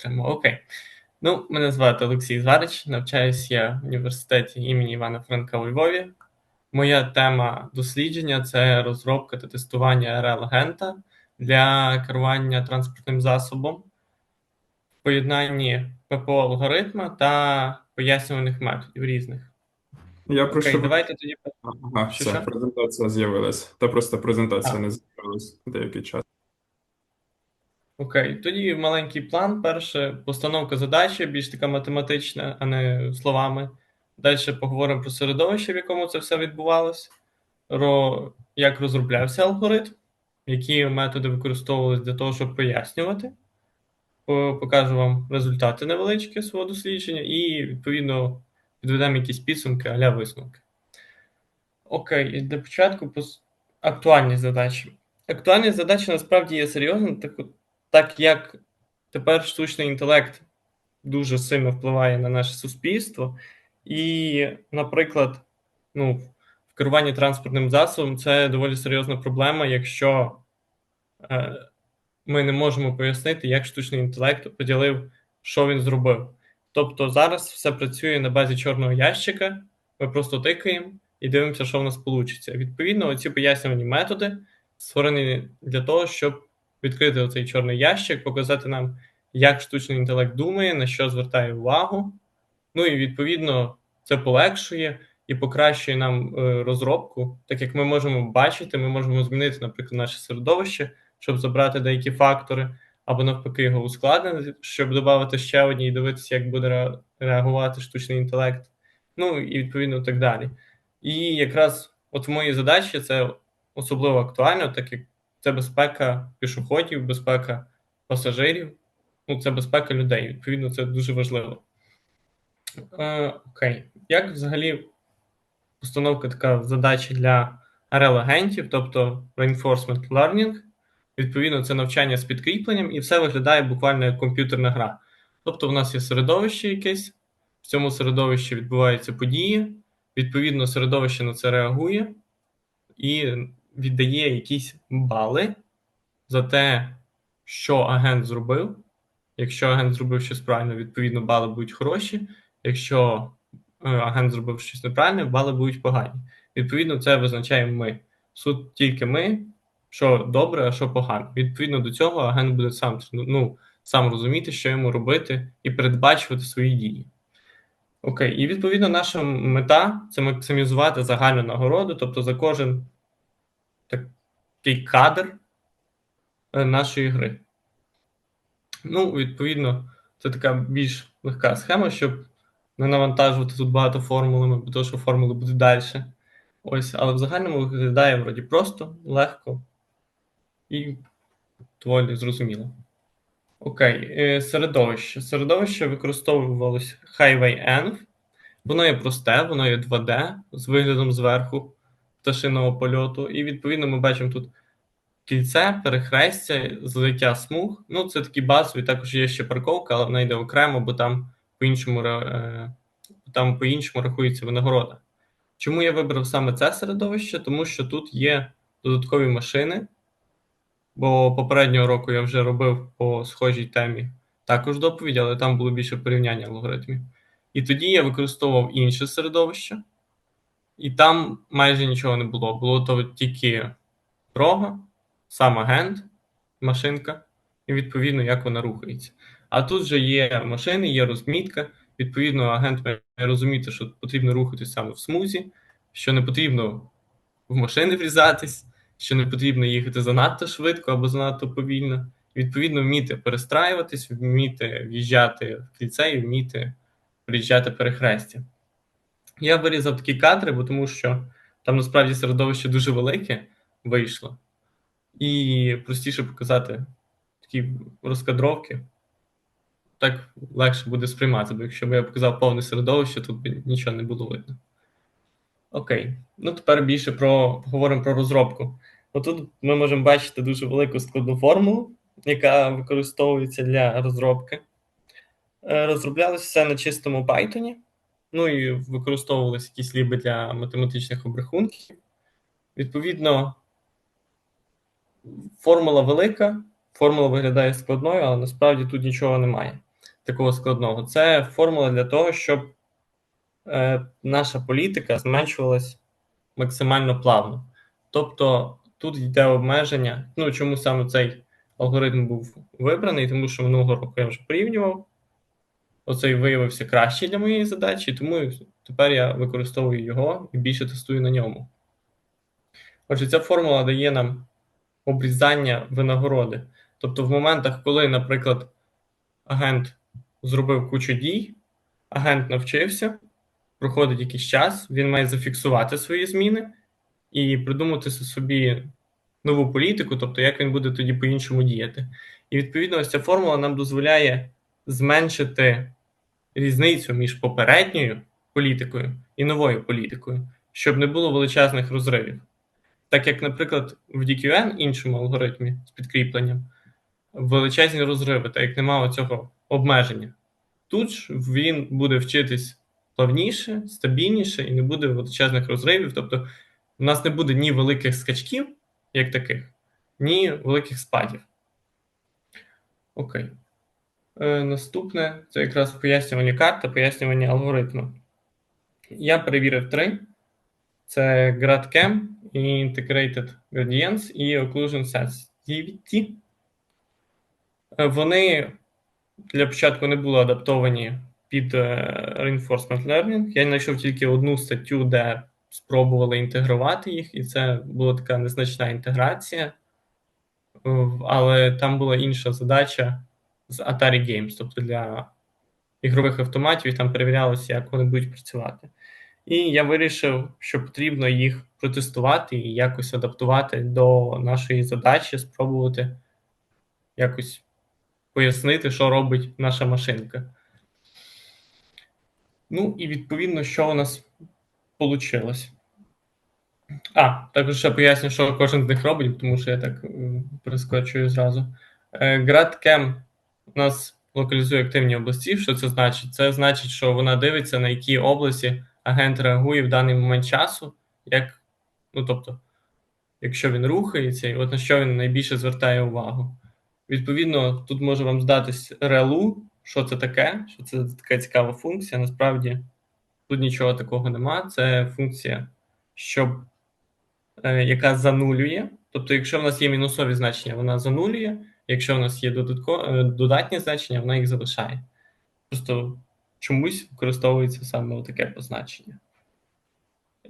підтримував. Окей. Ну, мене звати Олексій Зварич, навчаюся я в університеті імені Івана Франка у Львові. Моя тема дослідження це розробка та тестування РЛ-агента для керування транспортним засобом в поєднанні ППО алгоритма та пояснюваних методів різних. Я прошу. Окей, давайте тоді Ага, Що, все, що? презентація з'явилась. Та просто презентація А. не з'явилась деякий час. Окей, тоді маленький план. Перше, постановка задачі, більш така математична, а не словами. Далі поговоримо про середовище, в якому це все відбувалося, про як розроблявся алгоритм, які методи використовувалися для того, щоб пояснювати. Покажу вам результати невеличкі свого дослідження і, відповідно, підведемо якісь підсумки, аля висновки. Окей, для початку актуальні задачі. Актуальні задачі насправді є серйозними, так, от- так як тепер штучний інтелект дуже сильно впливає на наше суспільство. І, наприклад, ну, в керуванні транспортним засобом це доволі серйозна проблема, якщо е, ми не можемо пояснити, як штучний інтелект поділив, що він зробив. Тобто зараз все працює на базі чорного ящика, ми просто тикаємо і дивимося, що в нас вийде. Відповідно, оці пояснювані методи створені для того, щоб відкрити оцей чорний ящик, показати нам, як штучний інтелект думає, на що звертає увагу. Ну і відповідно це полегшує і покращує нам е, розробку, так як ми можемо бачити, ми можемо змінити, наприклад, наше середовище, щоб забрати деякі фактори, або навпаки його ускладнити, щоб додати ще одні і дивитися, як буде реагувати штучний інтелект. Ну і відповідно так далі. І якраз от в моїй задачі це особливо актуально, так як це безпека пішоходів, безпека пасажирів, ну це безпека людей. Відповідно, це дуже важливо. Е, окей. Як взагалі постановка така задачі для RL-агентів, тобто Reinforcement Learning, відповідно, це навчання з підкріпленням, і все виглядає буквально як комп'ютерна гра. Тобто, в нас є середовище якесь, в цьому середовищі відбуваються події, відповідно, середовище на це реагує і віддає якісь бали за те, що агент зробив. Якщо агент зробив щось правильно, відповідно, бали будуть хороші. Якщо е, агент зробив щось неправильне, бали будуть погані. Відповідно, це визначаємо ми. Суд тільки ми, що добре, а що погано. Відповідно до цього, агент буде сам ну, сам розуміти, що йому робити, і передбачувати свої дії. Окей, і відповідно наша мета це максимізувати загальну нагороду, тобто за кожен такий кадр е, нашої гри. Ну, відповідно, це така більш легка схема, щоб не навантажувати тут багато формулами, бо то, що формули будуть далі. Ось, але в загальному виглядає вроді просто, легко і доволі зрозуміло. Окей, е, середовище. Середовище використовувалось Highway Env. Воно є просте, воно є 2D з виглядом зверху пташиного польоту. І відповідно ми бачимо тут кільце, перехрестя, злиття смуг. Ну, це такі базові, також є ще парковка, але вона йде окремо, бо там по-іншому е, там по-іншому рахується винагорода. Чому я вибрав саме це середовище? Тому що тут є додаткові машини, бо попереднього року я вже робив по схожій темі також доповідь, але там було більше порівняння алгоритмів. І тоді я використовував інше середовище, і там майже нічого не було. Було то тільки дорога, сам агент, машинка, і відповідно, як вона рухається. А тут же є машини, є розмітка. Відповідно, агент має розуміти, що потрібно рухатись саме в смузі, що не потрібно в машини врізатись, що не потрібно їхати занадто швидко або занадто повільно. Відповідно, вміти перестраюватись, вміти в'їжджати в кільце і вміти приїжджати перехрестя. Я вирізав такі кадри, бо тому що там насправді середовище дуже велике вийшло. І простіше показати такі розкадровки. Так легше буде сприймати, бо якщо б я показав повне середовище, тут би нічого не було видно. Окей. Ну тепер більше про поговоримо про розробку. Отут ми можемо бачити дуже велику складну формулу, яка використовується для розробки. Е, Розроблялося все на чистому Python. Ну і використовувалися якісь ліби для математичних обрахунків. Відповідно, формула велика, формула виглядає складною, але насправді тут нічого немає. такого складного. Це формула для того, щоб е, наша політика зменшувалась максимально плавно. Тобто тут йде обмеження. Ну, чому саме цей алгоритм був вибраний, тому що минулого року я вже порівнював. Оцей виявився кращий для моєї задачі, тому тепер я використовую його і більше тестую на ньому. Отже, ця формула дає нам обрізання винагороди. Тобто, в моментах, коли, наприклад, агент зробив кучу дій, агент навчився, проходить якийсь час, він має зафіксувати свої зміни і придумати собі нову політику, тобто як він буде тоді по-іншому діяти. І відповідно, ось ця формула нам дозволяє зменшити різницю між попередньою політикою і новою політикою, щоб не було величезних розривів. Так як, наприклад, в DQN, іншому алгоритмі з підкріпленням, величезні розриви, так як немає цього обмеження. Тут ж він буде вчитись плавніше, стабільніше і не буде величезних розривів. Тобто, у нас не буде ні великих скачків, як таких, ні великих спадів. Окей. Е, Наступне це якраз пояснювання карт та пояснювання алгоритму. Я перевірив три: це GradCam, Integrated Gradients і Occlusion Sensitivity. Е, Вони для початку не були адаптовані під е, Reinforcement Learning. Я знайшов тільки одну статтю, де спробували інтегрувати їх, і це була така незначна інтеграція. Але там була інша задача з Atari Games, тобто для ігрових автоматів, і там перевірялося, як вони будуть працювати. І я вирішив, що потрібно їх протестувати і якось адаптувати до нашої задачі, спробувати якось пояснити, що робить наша машинка. Ну, і відповідно, що у нас вийшло. А, також ще поясню, що кожен з них робить, тому що я так м, перескочую зразу. Е, GradCam нас локалізує активні області. Що це значить? Це значить, що вона дивиться, на які області агент реагує в даний момент часу, як, ну тобто, якщо він рухається, і от на що він найбільше звертає увагу. Відповідно, тут може вам здатись ReLU, що це таке, що це така цікава функція. Насправді тут нічого такого нема. Це функція, щоб, е, яка занулює. Тобто, якщо в нас є мінусові значення, вона занулює. Якщо в нас є е, додатні значення, вона їх залишає. Просто чомусь використовується саме таке позначення.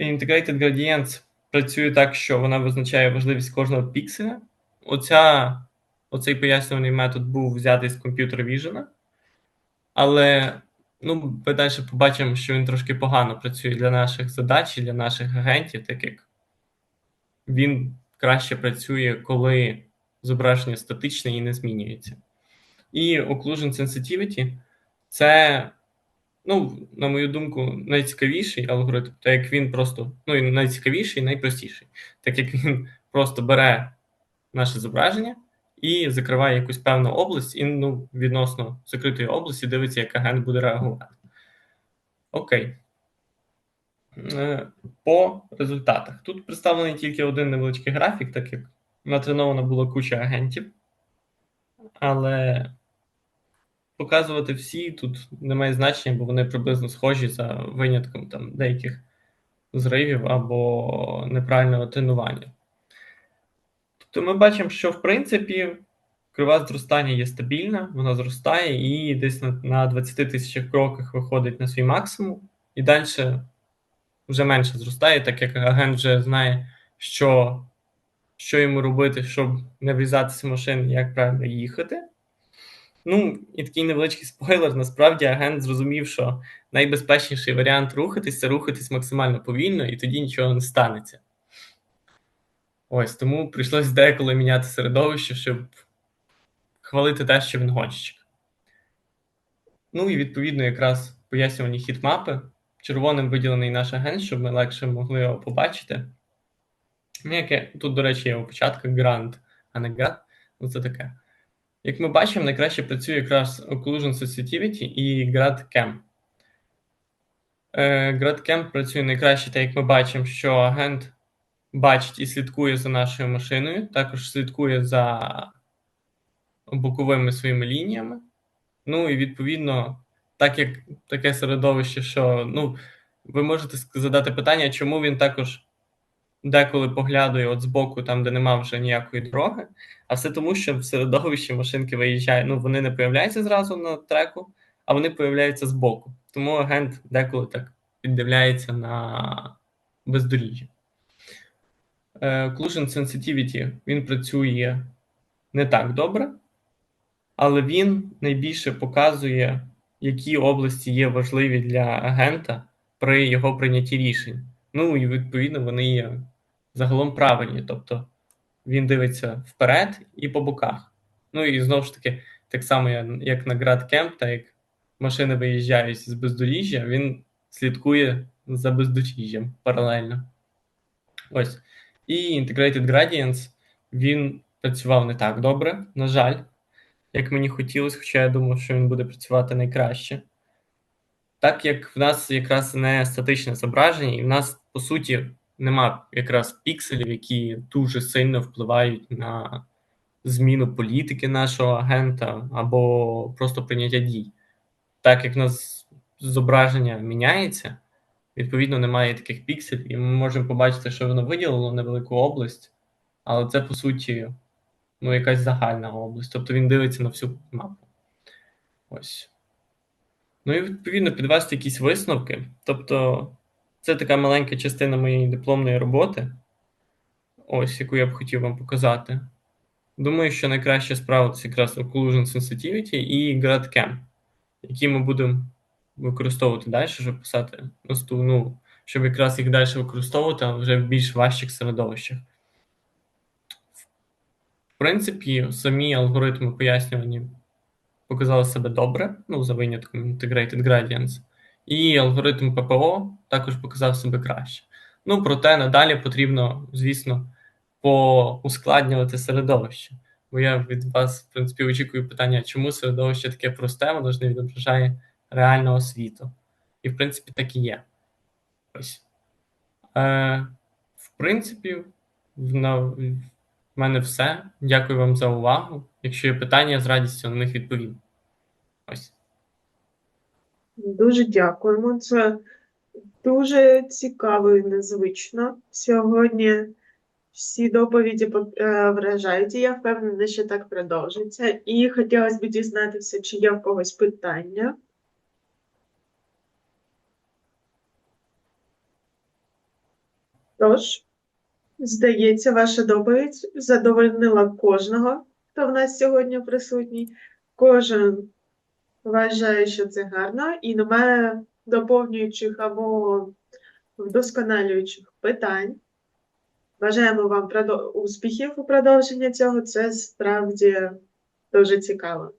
Integrated Gradients працює так, що вона визначає важливість кожного пікселя. Оця, оцей пояснюваний метод був взятий з Computer Vision, але ну, ми далі побачимо, що він трошки погано працює для наших задач для наших агентів, так як він краще працює, коли зображення статичне і не змінюється. І Occlusion Sensitivity це, ну, на мою думку, найцікавіший алгоритм, так як він просто, ну і найцікавіший і найпростіший, так як він просто бере наше зображення і закриває якусь певну область, і ну, відносно закритої області дивиться, як агент буде реагувати. Окей. Е, По результатах. Тут представлений тільки один невеличкий графік, так як натренована була куча агентів. Але показувати всі тут немає значення, бо вони приблизно схожі за винятком там, деяких зривів або неправильного тренування. Тобто ми бачимо, що в принципі крива зростання є стабільна, вона зростає і десь на, на 20 тисячах кроках виходить на свій максимум, і далі вже менше зростає, так як агент вже знає, що, що йому робити, щоб не врізатися в машин, як правильно їхати. Ну, і такий невеличкий спойлер. Насправді агент зрозумів, що найбезпечніший варіант рухатись це рухатись максимально повільно, і тоді нічого не станеться. Ось тому прийшлось деколи міняти середовище, щоб хвалити те, що він гонщик. Ну і відповідно, якраз пояснювані хітмапи. Червоним виділений наш агент, щоб ми легше могли його побачити. Ну, яке, тут, до речі, є у початку Grand, а не GAT. Ну, це таке. Як ми бачимо, найкраще працює якраз Occlusion Sensitivity і GradCam. Е, GradCam працює найкраще, так як ми бачимо, що агент бачить і слідкує за нашою машиною, також слідкує за боковими своїми лініями. Ну і відповідно, так як таке середовище, що ну, ви можете задати питання, чому він також деколи поглядує от збоку, там, де нема вже ніякої дороги, а все тому, що в середовищі машинки виїжджають, ну вони не появляються зразу на треку, а вони появляються збоку. Тому агент деколи так піддивляється на бездоріжжя. Е, Occlusion Sensitivity він працює не так добре, але він найбільше показує, які області є важливі для агента при його прийнятті рішень. Ну і відповідно вони є загалом правильні. Тобто він дивиться вперед і по боках. Ну і знову ж таки, так само як на Grad Camp, так як машини виїжджають з бездоріжжя, він слідкує за бездоріжжям паралельно. Ось. І Integrated Gradients він працював не так добре, на жаль, як мені хотілося, хоча я думав, що він буде працювати найкраще. Так як в нас якраз не статичне зображення, і в нас, по суті, нема якраз пікселів, які дуже сильно впливають на зміну політики нашого агента або просто прийняття дій. Так як в нас зображення міняється, відповідно, немає таких пікселів, і ми можемо побачити, що воно виділило невелику область, але це по суті ну, якась загальна область. Тобто він дивиться на всю мапу. Ось. Ну і відповідно підвести якісь висновки. Тобто, це така маленька частина моєї дипломної роботи, ось яку я б хотів вам показати. Думаю, що найкраще справитися якраз Occlusion Sensitivity і GradCam, які ми будемо використовувати далі, щоб писати наступну, ну, щоб якраз їх далі використовувати, але вже в більш важчих середовищах. В принципі, самі алгоритми пояснювання показали себе добре, ну, за винятком Integrated Gradients, і алгоритм ППО також показав себе краще. Ну, проте надалі потрібно, звісно, поускладнювати середовище. Бо я від вас, в принципі, очікую питання, чому середовище таке просте, воно ж не відображає реального світу. І, в принципі, так і є. Ось. Е, в принципі, в, на, в мене все. Дякую вам за увагу. Якщо є питання, з радістю на них відповім. Дуже дякуємо. Це дуже цікаво і незвично. Сьогодні всі доповіді по- е, вражають, і я впевнена, що так продовжиться. І хотілося б дізнатися, чи є в когось питання. Тож, здається, ваша доповідь задовольнила кожного, хто в нас сьогодні присутній. Кожен вважає, що це гарно, і немає доповнюючих або вдосконалюючих питань. Бажаємо вам успіхів у продовженні цього. Це справді дуже цікаво.